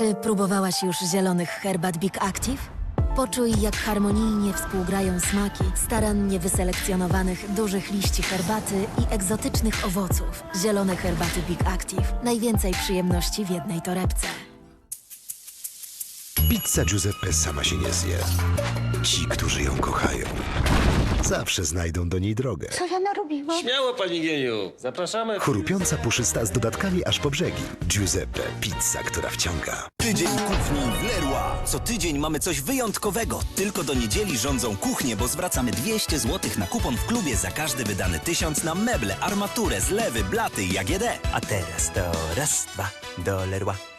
Czy próbowałaś już zielonych herbat Big Active? Poczuj, jak harmonijnie współgrają smaki starannie wyselekcjonowanych dużych liści herbaty i egzotycznych owoców. Zielone herbaty Big Active. Najwięcej przyjemności w jednej torebce. Pizza Giuseppe sama się nie zje. Ci, którzy ją kochają, zawsze znajdą do niej drogę. Co ja narobiłam? Śmiało, pani Geniu. Zapraszamy. Chorupiąca puszysta z dodatkami aż po brzegi. Giuseppe, pizza, która wciąga. Tydzień kuchni w Leroy. Co tydzień mamy coś wyjątkowego. Tylko do niedzieli rządzą kuchnię, bo zwracamy 200 zł na kupon w klubie za każdy wydany tysiąc na meble, armaturę, zlewy, blaty i AGD. A teraz to raz, dwa, do Leroy.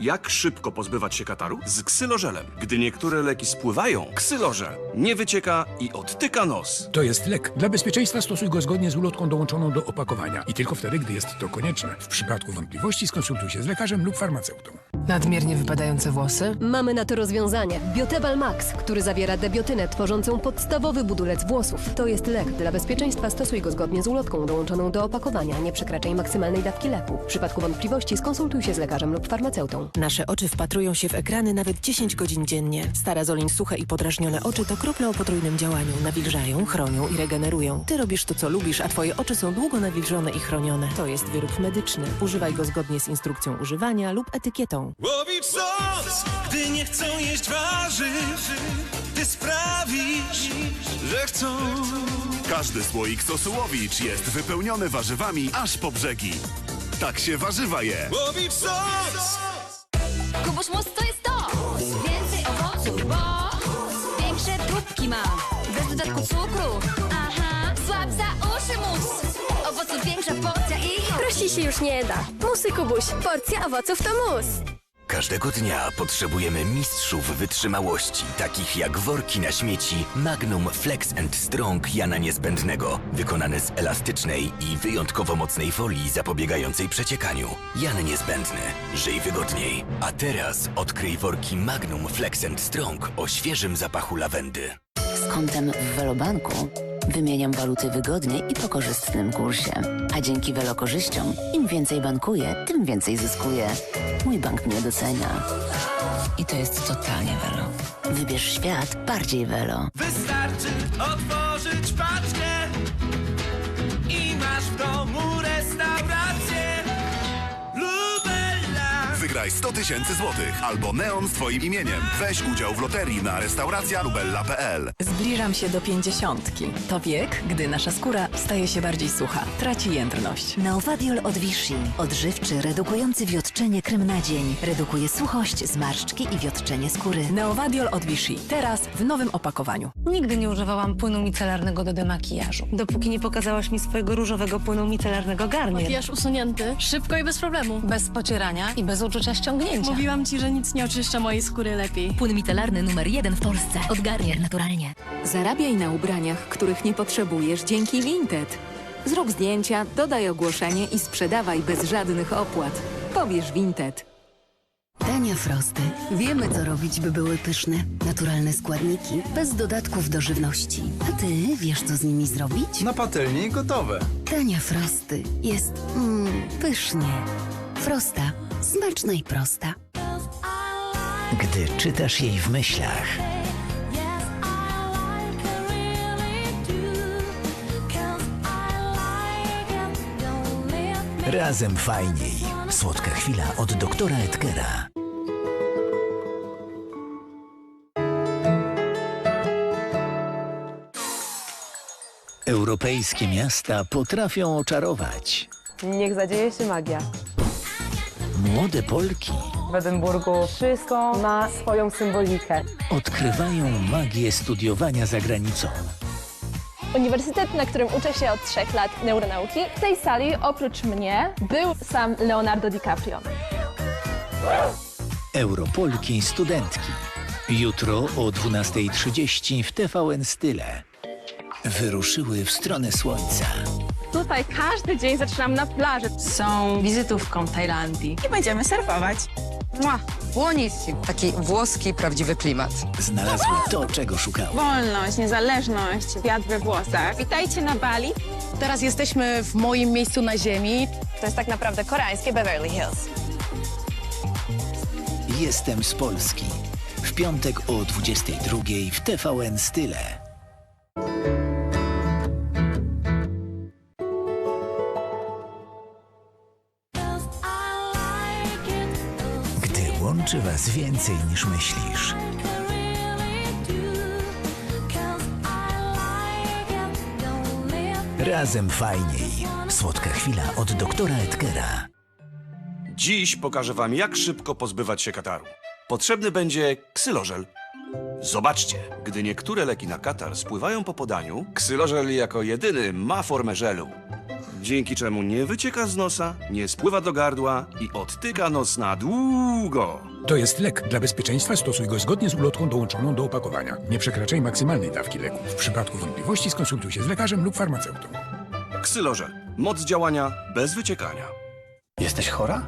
Jak szybko pozbywać się kataru? Z ksylożelem. Gdy niektóre leki spływają, ksylożel nie wycieka i odtyka nos. To jest lek. Dla bezpieczeństwa stosuj go zgodnie z ulotką dołączoną do opakowania i tylko wtedy, gdy jest to konieczne. W przypadku wątpliwości skonsultuj się z lekarzem lub farmaceutą. Nadmiernie wypadające włosy? Mamy na to rozwiązanie. Biotebal Max, który zawiera debiotynę tworzącą podstawowy budulec włosów. To jest lek. Dla bezpieczeństwa stosuj go zgodnie z ulotką dołączoną do opakowania. Nie przekraczaj maksymalnej dawki leku. W przypadku wątpliwości skonsultuj się z lekarzem lub farmaceutą. Nasze oczy wpatrują się w ekrany nawet 10 godzin dziennie. Starazolin suche i podrażnione oczy to krople o potrójnym działaniu. Nawilżają, chronią i regenerują. Ty robisz to, co lubisz, a twoje oczy są długo nawilżone i chronione. To jest wyrób medyczny. Używaj go zgodnie z instrukcją używania lub etykietą. Łowić sos, gdy nie chcą jeść warzyw Ty sprawisz, że chcą Każdy słoik sosu Łowicz jest wypełniony warzywami aż po brzegi. Tak się warzywa je. Łowić sos! Kubuś Mus to jest to! Więcej owoców, bo większe próbki ma. Bez dodatku cukru. Aha, słab za uszy mus. Owoców większa porcja i... Prosi się już nie da. Musy Kubuś. Porcja owoców to mus. Każdego dnia potrzebujemy mistrzów wytrzymałości, takich jak worki na śmieci Magnum Flex and Strong Jana Niezbędnego, wykonane z elastycznej i wyjątkowo mocnej folii zapobiegającej przeciekaniu. Jan Niezbędny. Żyj wygodniej. A teraz odkryj worki Magnum Flex and Strong o świeżym zapachu lawendy. Z kontem w Welobanku wymieniam waluty wygodnie i po korzystnym kursie. A dzięki Welokorzyściom im więcej bankuję, tym więcej zyskuję. Mój bank mnie docenia. I to jest totalnie Welo. Wybierz świat bardziej Welo. Wystarczy otworzyć Wygraj 100 tysięcy złotych albo neon z twoim imieniem. Weź udział w loterii na restauracja.lubella.pl. Zbliżam się do pięćdziesiątki. To wiek, gdy nasza skóra staje się bardziej sucha, traci jędrność. Neovadiol od Vichy. Odżywczy, redukujący wiotczenie krem na dzień. Redukuje suchość, zmarszczki i wiotczenie skóry. Neovadiol od Vichy. Teraz w nowym opakowaniu. Nigdy nie używałam płynu micelarnego do demakijażu, dopóki nie pokazałaś mi swojego różowego płynu micelarnego Garnier. Makijaż usunięty. Szybko i bez problemu. Bez pocierania i bez uczucia ściągnięcia. Mówiłam ci, że nic nie oczyszcza mojej skóry lepiej. Płyn micelarny numer jeden w Polsce. Od Garnier naturalnie. Zarabiaj na ubraniach, których nie potrzebujesz dzięki Vinted. Zrób zdjęcia, dodaj ogłoszenie i sprzedawaj bez żadnych opłat. Pobierz Vinted. Dania Frosty. Wiemy, co robić, by były pyszne. Naturalne składniki, bez dodatków do żywności. A ty wiesz, co z nimi zrobić? Na patelni gotowe Dania Frosty. Jest mm, pysznie. Frosta. Smaczna i prosta. Gdy czytasz jej w myślach, razem fajniej. Słodka chwila od doktora Edgera. Europejskie miasta potrafią oczarować. Niech zadzieje się magia. Młode Polki W Edynburgu wszystko ma swoją symbolikę. odkrywają magię studiowania za granicą. Uniwersytet, na którym uczę się od trzech lat neuronauki. W tej sali oprócz mnie był sam Leonardo DiCaprio. Europolki studentki. Jutro o 12.30 w TVN Style. Wyruszyły w stronę słońca. Tutaj każdy dzień zaczynam na plaży. Są wizytówką Tajlandii. I będziemy surfować. Błoniści. Taki włoski, prawdziwy klimat. Znalazły to, czego szukały. Wolność, niezależność, wiatr we włosach. Witajcie na Bali. Teraz jesteśmy w moim miejscu na ziemi. To jest tak naprawdę koreańskie Beverly Hills. Jestem z Polski. W piątek o 22 w TVN Style. Łączy Was więcej niż myślisz. Razem fajniej. Słodka chwila od doktora Edgera. Dziś pokażę wam, jak szybko pozbywać się kataru. Potrzebny będzie ksylożel. Zobaczcie, gdy niektóre leki na katar spływają po podaniu, ksylożel jako jedyny ma formę żelu. Dzięki czemu nie wycieka z nosa, nie spływa do gardła i odtyka nos na długo. To jest lek. Dla bezpieczeństwa stosuj go zgodnie z ulotką dołączoną do opakowania. Nie przekraczaj maksymalnej dawki leku. W przypadku wątpliwości skonsultuj się z lekarzem lub farmaceutą. Ksylożel. Moc działania bez wyciekania. Jesteś chora?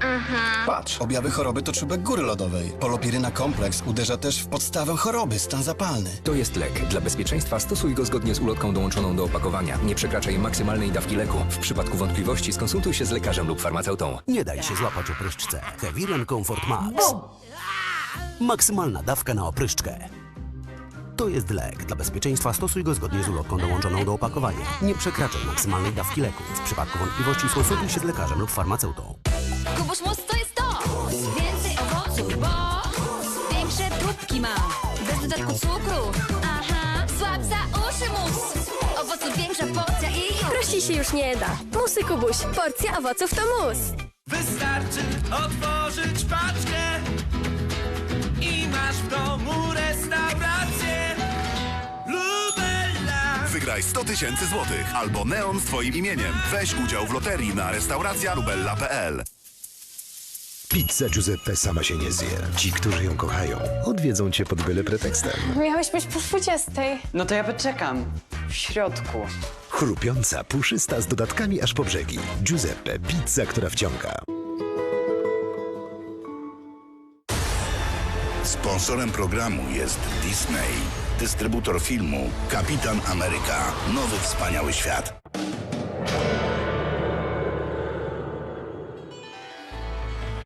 Patrz, objawy choroby to czubek góry lodowej. Polopiryna kompleks uderza też w podstawę choroby, stan zapalny. To jest lek. Dla bezpieczeństwa stosuj go zgodnie z ulotką dołączoną do opakowania. Nie przekraczaj maksymalnej dawki leku. W przypadku wątpliwości skonsultuj się z lekarzem lub farmaceutą. Nie daj się złapać opryszczce. Hevirian Comfort Max. Maksymalna dawka na opryszczkę. To jest lek. Dla bezpieczeństwa stosuj go zgodnie z ulotką dołączoną do opakowania. Nie przekraczaj maksymalnej dawki leku. W przypadku wątpliwości skonsultuj się z lekarzem lub farmaceutą. Kubuś Mus to jest to! Więcej owoców, bo większe próbki ma. Bez dodatku cukru. Aha, słab za uszy mus. Owoców większa porcja i... Prosi się już nie da. Musy Kubuś, porcja owoców to mus. Wystarczy otworzyć paczkę Wygraj 100 tysięcy złotych albo neon z Twoim imieniem. Weź udział w loterii na restauracja.lubella.pl. Pizza Giuseppe sama się nie zje. Ci, którzy ją kochają, odwiedzą cię pod byle pretekstem. Miałeś być po 20. No to ja poczekam. W środku. Chrupiąca, puszysta z dodatkami aż po brzegi. Giuseppe, pizza, która wciąga. Sponsorem programu jest Disney, dystrybutor filmu Kapitan Ameryka Nowy Wspaniały Świat.